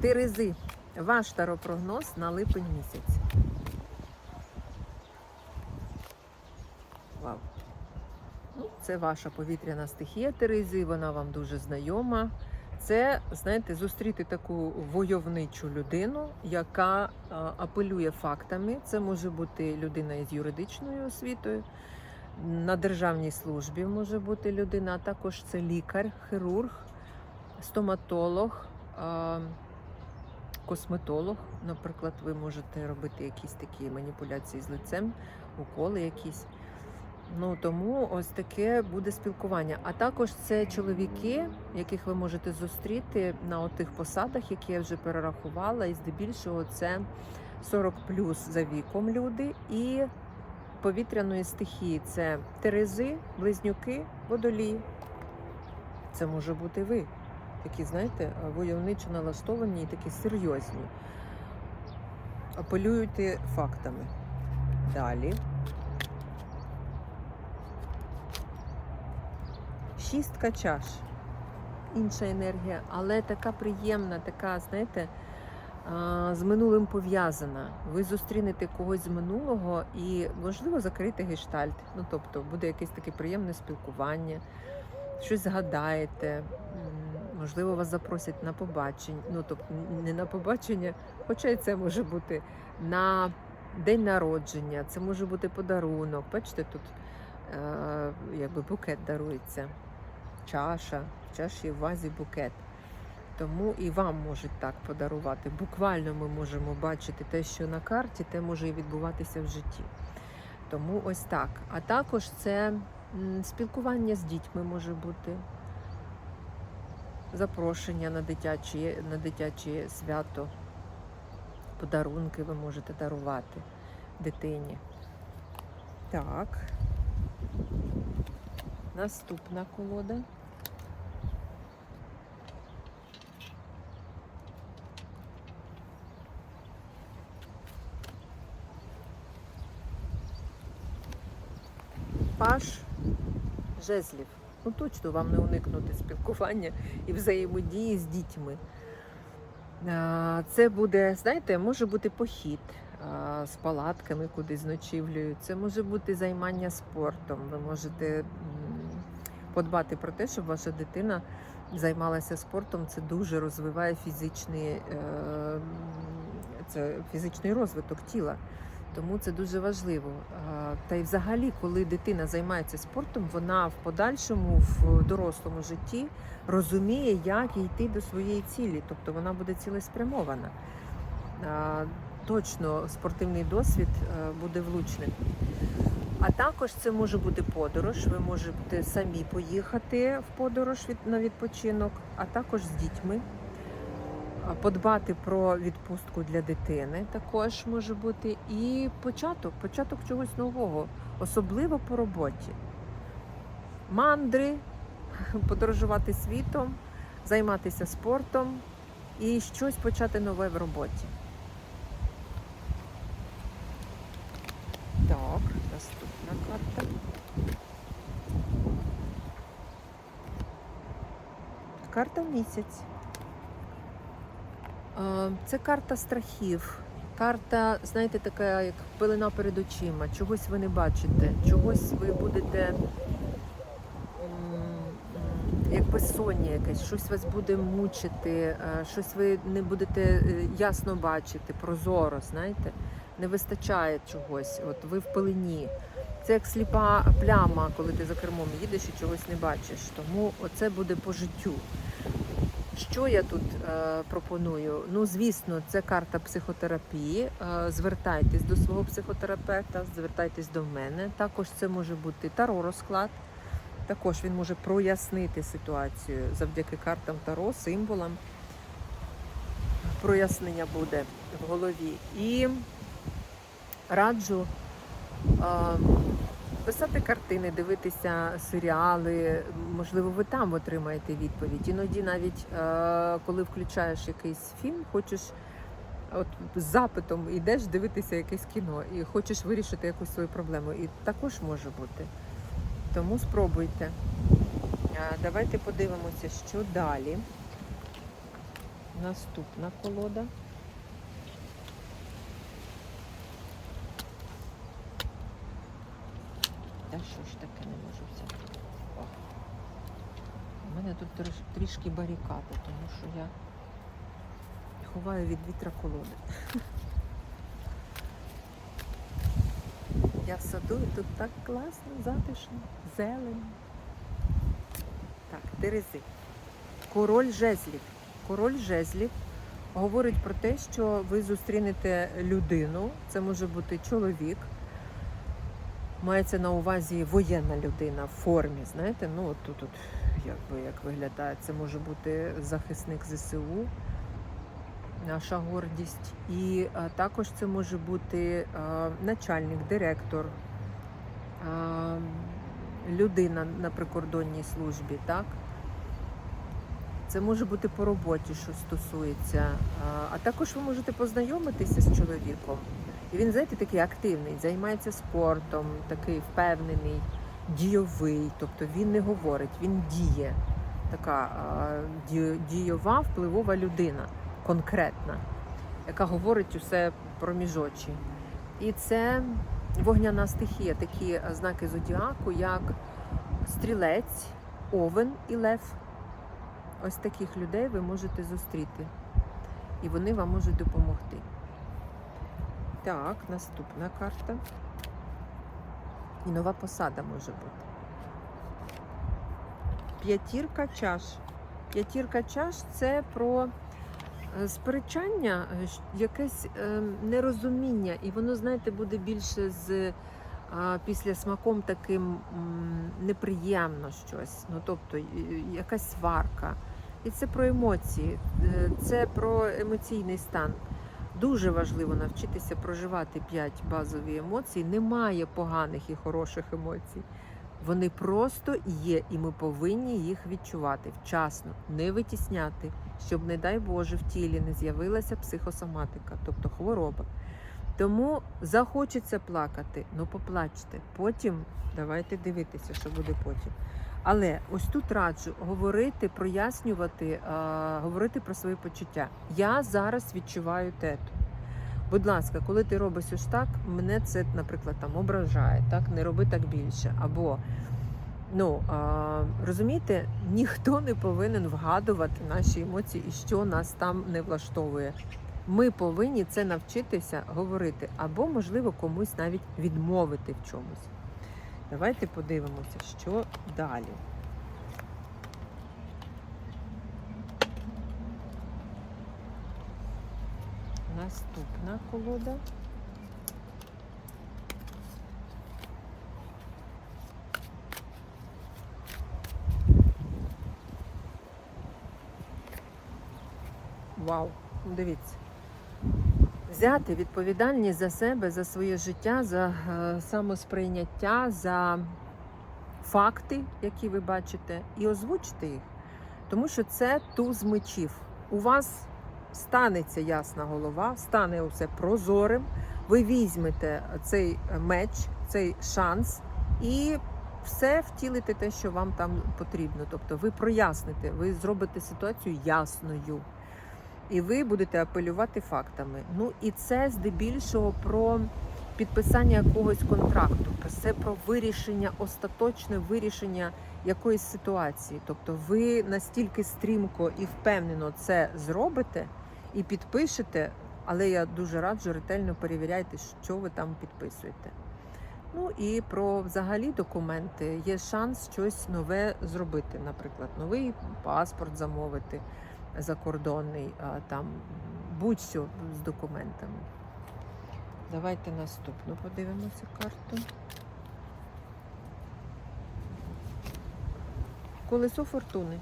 Терези, ваш таропрогноз на липень місяць. Вау. Ну, це ваша повітряна стихія Терези, вона вам дуже знайома. Це, знаєте, зустріти таку войовничу людину, яка апелює фактами. Це може бути людина із юридичною освітою, на державній службі може бути людина, а також це лікар, хірург, стоматолог. Косметолог, наприклад, ви можете робити якісь такі маніпуляції з лицем, уколи якісь. Ну тому ось таке буде спілкування. А також це чоловіки, яких ви можете зустріти на тих посадах, які я вже перерахувала, і здебільшого це 40 плюс за віком люди і повітряної стихії це терези, близнюки, водолії. Це може бути ви такі, знаєте, войовничо налаштовані і такі серйозні. Апелюєте фактами. Далі. Шістка чаш. Інша енергія, але така приємна, така, знаєте, з минулим пов'язана. Ви зустрінете когось з минулого і, можливо, закрити гештальт. Ну, тобто, буде якесь таке приємне спілкування, щось згадаєте. Можливо, вас запросять на побачення. Ну, тобто не на побачення, хоча і це може бути на день народження, це може бути подарунок. Бачите, тут е, якби букет дарується, чаша, в чаші в вазі букет. Тому і вам можуть так подарувати. Буквально ми можемо бачити те, що на карті, те може і відбуватися в житті. Тому ось так. А також це спілкування з дітьми може бути запрошення на дитячі, на дитяче свято, подарунки ви можете дарувати дитині. Так. Наступна колода. Паш жезлів. Ну точно вам не уникнути спілкування і взаємодії з дітьми. Це буде, знаєте, може бути похід з палатками, кудись ночівлею. Це може бути займання спортом. Ви можете подбати про те, щоб ваша дитина займалася спортом. Це дуже розвиває фізичний, е, це фізичний розвиток тіла. Тому це дуже важливо. Та й взагалі, коли дитина займається спортом, вона в подальшому, в дорослому житті розуміє, як йти до своєї цілі, тобто вона буде цілеспрямована. Точно спортивний досвід е, буде влучним. А також це може бути подорож. Ви можете самі поїхати в подорож на відпочинок, а також з дітьми. А Подбати про відпустку для дитини також може бути. І початок, початок чогось нового, особливо по роботі. Мандри, подорожувати світом, займатися спортом і щось почати нове в роботі. Так, наступна карта. Карта місяць. Е, Це карта страхів. Карта, знаєте, така як пилина перед очима. Чогось ви не бачите, чогось ви будете як безсоння якесь, щось вас буде мучити, е, щось ви не будете е, ясно бачити, прозоро, знаєте, не вистачає чогось. От ви в пилині. Це як сліпа пляма, коли ти за кермом їдеш і чогось не бачиш. Тому оце буде по життю. Що я тут е, пропоную? Ну, звісно, це карта психотерапії. Е, звертайтесь до свого психотерапевта, звертайтесь до мене. Також це може бути таро розклад. Також він може прояснити ситуацію завдяки картам таро, символам. Прояснення буде в голові. І раджу е, писати картини, дивитися серіали. Можливо, ви там отримаєте відповідь. Іноді навіть е, коли включаєш якийсь фільм, хочеш от з запитом йдеш дивитися якесь кіно і хочеш вирішити якусь свою проблему. І також може бути. Тому спробуйте. Е, Давайте подивимося, що далі. Наступна колода. Що ж таке не можу взяти? О. У мене тут трішки барикади, тому що я ховаю від вітра колоди. Я в саду і тут так класно, затишно, зелень. Так, Терези. Король жезлів. Король жезлів говорить про те, що ви зустрінете людину, це може бути чоловік, Мається на увазі воєнна людина в формі. Знаєте, ну от тут, якби як виглядає, це може бути захисник ЗСУ, наша гордість. І а, також це може бути а, начальник, директор, а, людина на прикордонній службі, так? Це може бути по роботі, що стосується. А також ви можете познайомитися з чоловіком. І він, знаєте, такий активний, займається спортом, такий впевнений, дійовий. Тобто він не говорить, він діє. Така а, ді- дійова, впливова людина, конкретна, яка говорить усе проміжочі. І це вогняна стихія, такі а, знаки зодіаку, як стрілець, овен і лев. Ось таких людей ви можете зустріти. І вони вам можуть допомогти. Так, наступна карта. І нова посада може бути. П'ятірка чаш. П'ятірка чаш це про е, сперечання, е, якесь е, нерозуміння, і воно, знаєте, буде більше з після смаком таким неприємно щось. Ну, тобто якась сварка. І це про емоції, це про емоційний стан. Дуже важливо навчитися проживати п'ять базові емоцій. Немає поганих і хороших емоцій. Вони просто є, і ми повинні їх відчувати вчасно, не витісняти, щоб, не дай Боже, в тілі не з'явилася психосоматика, тобто хвороба. Тому захочеться плакати, ну поплачте. Потім давайте дивитися, що буде потім. Але ось тут раджу говорити, прояснювати, говорити про свої почуття. Я зараз відчуваю тету. Будь ласка, коли ти робиш ось так, мене це, наприклад, там ображає, так не роби так більше. Або ну а, розумієте, ніхто не повинен вгадувати наші емоції і що нас там не влаштовує. Ми повинні це навчитися говорити, або, можливо, комусь навіть відмовити в чомусь. Давайте подивимося, що далі. Наступна колода. Вау, дивіться. Взяти відповідальність за себе, за своє життя, за е, самосприйняття, за факти, які ви бачите, і озвучити їх. Тому що це туз мечів. У вас станеться ясна голова, стане усе прозорим. Ви візьмете цей меч, цей шанс і все втілите те, що вам там потрібно. Тобто ви проясните, ви зробите ситуацію ясною. І ви будете апелювати фактами. Ну і це здебільшого про підписання якогось контракту. Це про вирішення, остаточне вирішення якоїсь ситуації. Тобто ви настільки стрімко і впевнено це зробите і підпишете, але я дуже раджу ретельно перевіряйте, що ви там підписуєте. Ну і про взагалі документи є шанс щось нове зробити, наприклад, новий паспорт замовити закордонний, там будь-що з документами. Давайте наступну подивимося карту. Колесо фортуни.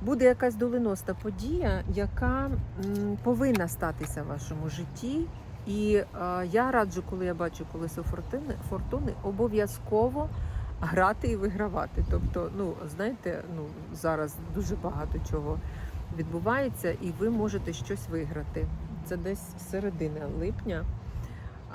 Буде якась доленосна подія, яка повинна статися в вашому житті. І е, я раджу, коли я бачу колесо фортуни, фортуни обов'язково грати і вигравати. Тобто, ну знаєте, ну зараз дуже багато чого відбувається, і ви можете щось виграти. Це десь середина липня.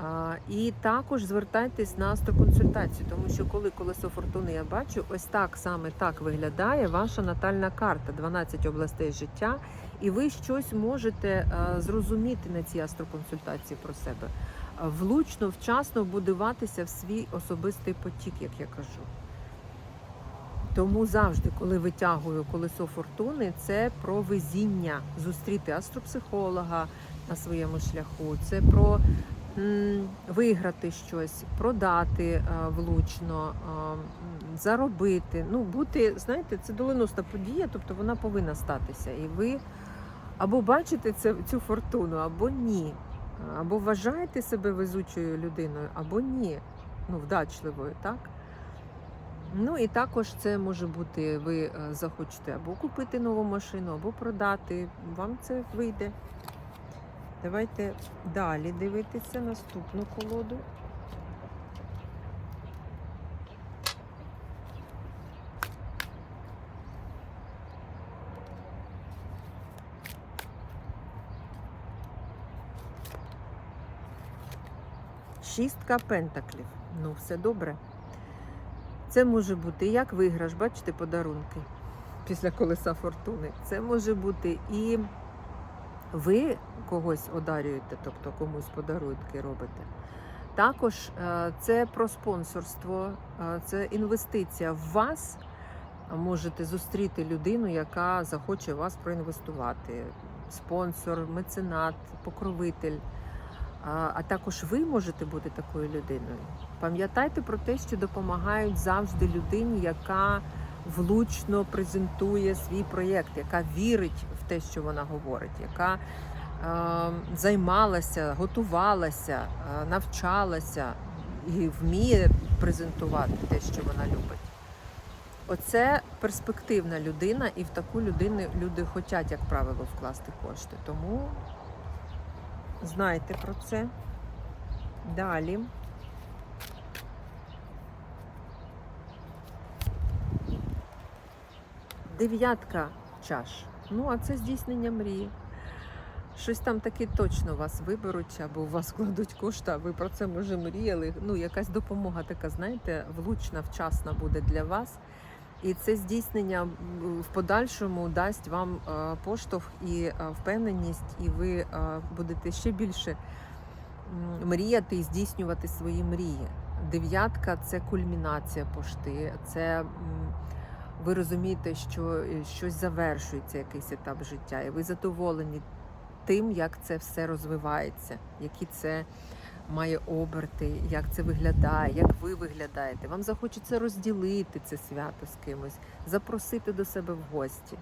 А, і також звертайтесь на астроконсультацію, тому що коли колесо фортуни я бачу, ось так саме так виглядає ваша натальна карта, 12 областей життя, і ви щось можете а, зрозуміти на цій астроконсультації про себе, влучно, вчасно будуватися в свій особистий потік, як я кажу. Тому завжди, коли витягую колесо фортуни, це про везіння, зустріти астропсихолога на своєму шляху. Це про виграти щось, продати влучно, заробити. Ну, бути, знаєте, це доленосна подія, тобто вона повинна статися. І ви або бачите цю фортуну, або ні. Або вважаєте себе везучою людиною, або ні. Ну, вдачливою, так? Ну і також це може бути, ви е, захочете або купити нову машину, або продати. Вам це вийде. Давайте далі дивитися наступну колоду. Шістка пентаклів. Ну, все добре. Це може бути як виграш, бачите, подарунки після колеса фортуни. Це може бути і ви когось одарюєте, тобто комусь подарунки робите. Також е, це про спонсорство, е, це інвестиція в вас. Можете зустріти людину, яка захоче вас проінвестувати. Спонсор, меценат, покровитель. А, також ви можете бути такою людиною. Пам'ятайте про те, що допомагають завжди людині, яка влучно презентує свій проєкт, яка вірить в те, що вона говорить, яка е, займалася, готувалася, е, навчалася і вміє презентувати те, що вона любить. Оце перспективна людина, і в таку людину люди хочуть, як правило, вкласти кошти. Тому знайте про це. Далі. Дев'ятка чаш. Ну, а це здійснення мрії. Щось там таке точно вас виберуть, або у вас кладуть кошти, а ви про це може мріяли. Ну, якась допомога така, знаєте, влучна, вчасна буде для вас. І це здійснення в подальшому дасть вам е, поштовх і е, впевненість, і ви е, будете ще більше мріяти і здійснювати свої мрії. Дев'ятка це кульмінація пошти. Це ви розумієте, що щось завершується, якийсь етап життя, і ви задоволені тим, як це все розвивається, які це має оберти, як це виглядає, як ви виглядаєте. Вам захочеться розділити це свято з кимось, запросити до себе в гості.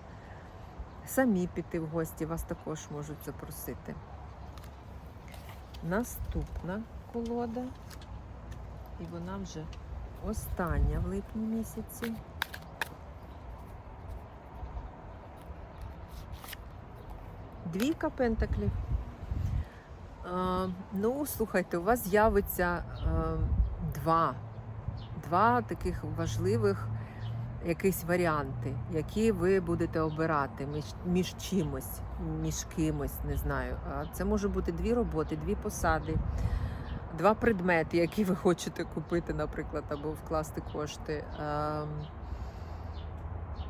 Самі піти в гості, вас також можуть запросити. наступна колода. І вона вже остання в липні місяці. Двійка пентаклів. А, ну, слухайте, у вас з'явиться два, два таких важливих якісь варіанти, які ви будете обирати між, між чимось, між кимось, не знаю. Це може бути дві роботи, дві посади, два предмети, які ви хочете купити, наприклад, або вкласти кошти. Ем,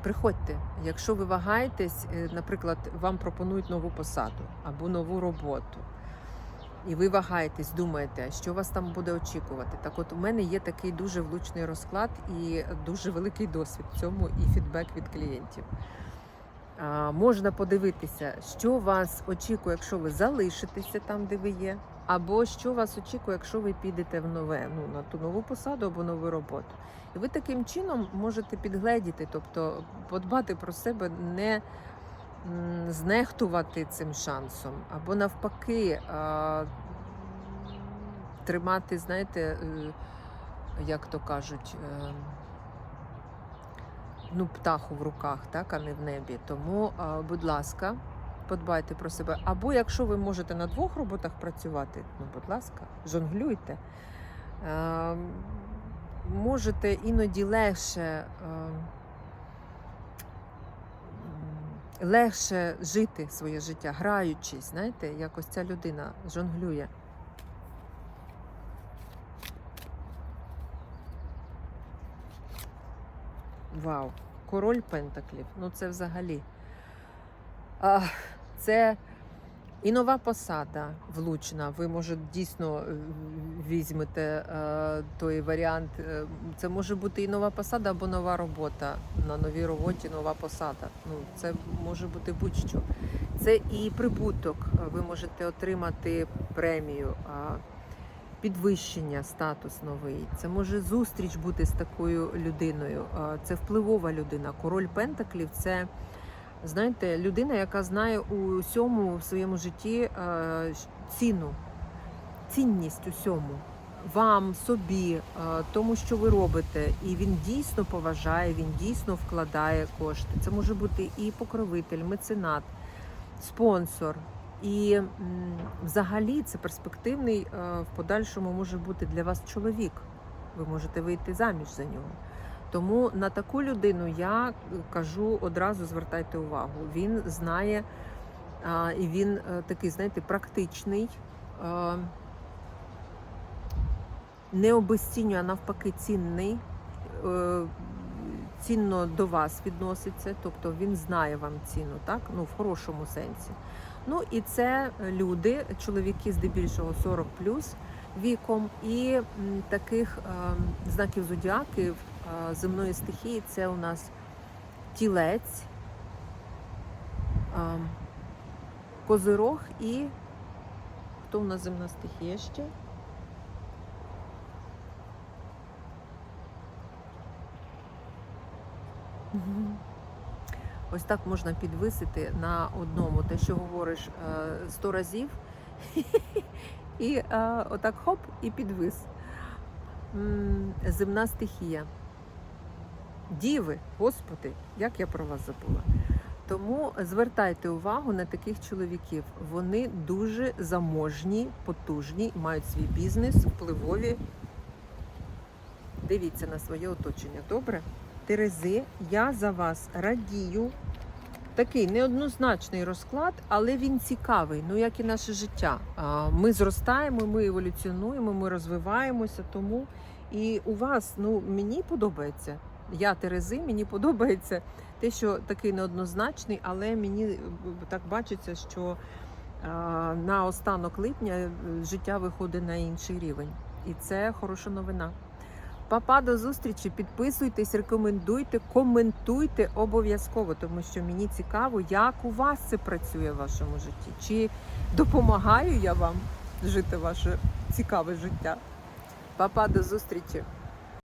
Приходьте, якщо ви вагаєтесь, е, наприклад, вам пропонують нову посаду або нову роботу, і ви вагаєтесь, думаєте, що вас там буде очікувати. Так, от у мене є такий дуже влучний розклад і дуже великий досвід в цьому і фідбек від клієнтів. А, можна подивитися, що вас очікує, якщо ви залишитеся там, де ви є, або що вас очікує, якщо ви підете в нове, ну на ту нову посаду або нову роботу. І ви таким чином можете підгледіти, тобто подбати про себе, не знехтувати цим шансом, або навпаки тримати, знаєте, е, як то кажуть, е, ну, птаху в руках, так, а не в небі. Тому, будь ласка, подбайте про себе. Або якщо ви можете на двох роботах працювати, ну, будь ласка, жонглюйте. Е, можете іноді легше. Легше жити своє життя, граючись, знаєте, якось ця людина жонглює. Вау, король Пентаклів. Ну це взагалі. А, це і нова посада влучна. Ви, може, дійсно е, візьмете е, той варіант. Е, Це може бути і нова посада або нова робота. На новій роботі нова посада. Ну, це може бути будь-що. Це і прибуток. Ви можете отримати премію. Підвищення, статус новий. Це може зустріч бути з такою людиною. Це впливова людина. Король Пентаклів це знаєте, людина, яка знає у всьому в своєму житті е, ціну, цінність усьому. Вам, собі, е, тому, що ви робите, і він дійсно поважає, він дійсно вкладає кошти. Це може бути і покровитель, меценат, спонсор. І взагалі це перспективний е, в подальшому може бути для вас чоловік. Ви можете вийти заміж за нього. Тому на таку людину я кажу одразу звертайте увагу. Він знає і він е, такий, знаєте, практичний, е, не обесцінює, а навпаки, цінний. е, Цінно до вас відноситься, тобто він знає вам ціну, так? Ну, в хорошому сенсі. Ну і це люди, чоловіки здебільшого 40 віком, і таких ем, знаків зодіаків е, земної стихії це у нас тілець, козирог і хто у нас земна стихія ще? Ось так можна підвисити на одному те, що говориш е, сто разів, і е, отак хоп, і підвис. Земна стихія. Діви, Господи, як я про вас забула. Тому звертайте увагу на таких чоловіків. Вони дуже заможні, потужні, мають свій бізнес, впливові. Дивіться на своє оточення. Добре? Терези, я за вас радію. Такий неоднозначний розклад, але він цікавий, ну як і наше життя. Ми зростаємо, ми еволюціонуємо, ми розвиваємося. Тому і у вас, ну мені подобається. Я Терези, мені подобається те, що такий неоднозначний, але мені е, так бачиться, що на останок липня е, життя виходить на інший рівень. І це хороша новина. Папа, до зустрічі. Підписуйтесь, рекомендуйте, коментуйте обов'язково, тому що мені цікаво, як у вас це працює в вашому житті. Чи допомагаю я вам жити ваше цікаве життя? Папа, до зустрічі!